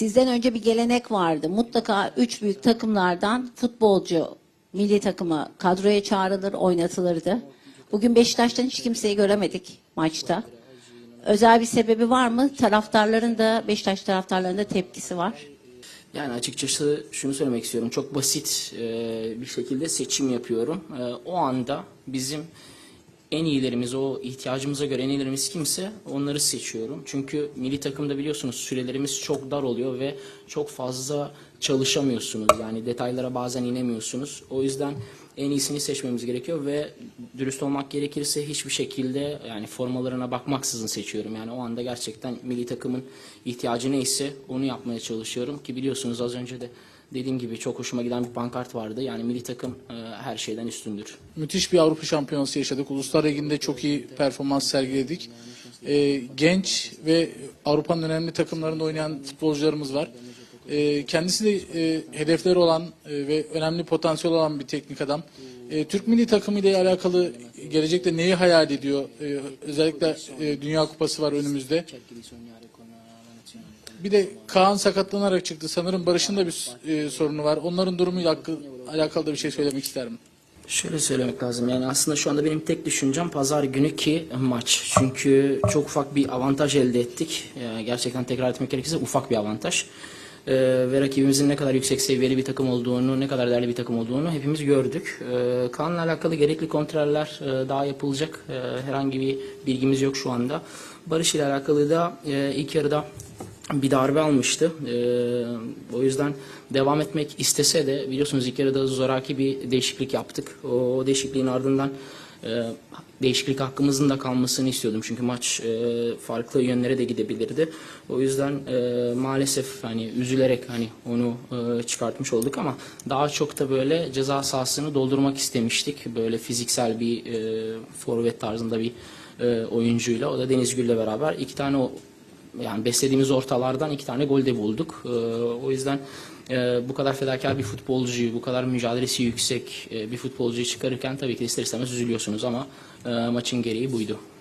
Sizden önce bir gelenek vardı. Mutlaka üç büyük takımlardan futbolcu milli takıma kadroya çağrılır, oynatılırdı. Bugün Beşiktaş'tan hiç kimseyi göremedik maçta. Özel bir sebebi var mı? Taraftarların da Beşiktaş taraftarlarının da tepkisi var. Yani açıkçası şunu söylemek istiyorum. Çok basit bir şekilde seçim yapıyorum. O anda bizim en iyilerimiz, o ihtiyacımıza göre en iyilerimiz kimse onları seçiyorum. Çünkü milli takımda biliyorsunuz sürelerimiz çok dar oluyor ve çok fazla çalışamıyorsunuz. Yani detaylara bazen inemiyorsunuz. O yüzden en iyisini seçmemiz gerekiyor ve dürüst olmak gerekirse hiçbir şekilde yani formalarına bakmaksızın seçiyorum. Yani o anda gerçekten milli takımın ihtiyacı neyse onu yapmaya çalışıyorum ki biliyorsunuz az önce de dediğim gibi çok hoşuma giden bir pankart vardı. Yani milli takım e, her şeyden üstündür. Müthiş bir Avrupa Şampiyonası yaşadık. Uluslar Ligi'nde çok iyi performans sergiledik. Ee, genç ve Avrupa'nın önemli takımlarında oynayan futbolcularımız var. Ee, kendisi de e, hedefleri olan e, ve önemli potansiyel olan bir teknik adam. E, Türk milli takımı ile alakalı gelecekte neyi hayal ediyor? E, özellikle e, Dünya Kupası var önümüzde. Bir de Kaan sakatlanarak çıktı. Sanırım Barış'ın da bir e, sorunu var. Onların durumuyla hakkı- alakalı da bir şey söylemek isterim. Şöyle söylemek lazım yani aslında şu anda benim tek düşüncem pazar günü ki maç. Çünkü çok ufak bir avantaj elde ettik. Ee, gerçekten tekrar etmek gerekirse ufak bir avantaj. Ee, ve rakibimizin ne kadar yüksek seviyeli bir takım olduğunu, ne kadar değerli bir takım olduğunu hepimiz gördük. Ee, Kaan'la alakalı gerekli kontroller e, daha yapılacak. Ee, herhangi bir bilgimiz yok şu anda. Barış ile alakalı da e, ilk yarıda bir darbe almıştı. Ee, o yüzden devam etmek istese de biliyorsunuz ilk yarıda zoraki bir değişiklik yaptık. O değişikliğin ardından e, değişiklik hakkımızın da kalmasını istiyordum. Çünkü maç e, farklı yönlere de gidebilirdi. O yüzden e, maalesef hani üzülerek hani onu e, çıkartmış olduk ama daha çok da böyle ceza sahasını doldurmak istemiştik. Böyle fiziksel bir e, forvet tarzında bir e, oyuncuyla. O da Deniz Gül'le beraber iki tane o yani beslediğimiz ortalardan iki tane gol de bulduk. Ee, o yüzden e, bu kadar fedakar bir futbolcuyu, bu kadar mücadelesi yüksek e, bir futbolcuyu çıkarırken tabii ki ister istemez üzülüyorsunuz ama e, maçın gereği buydu.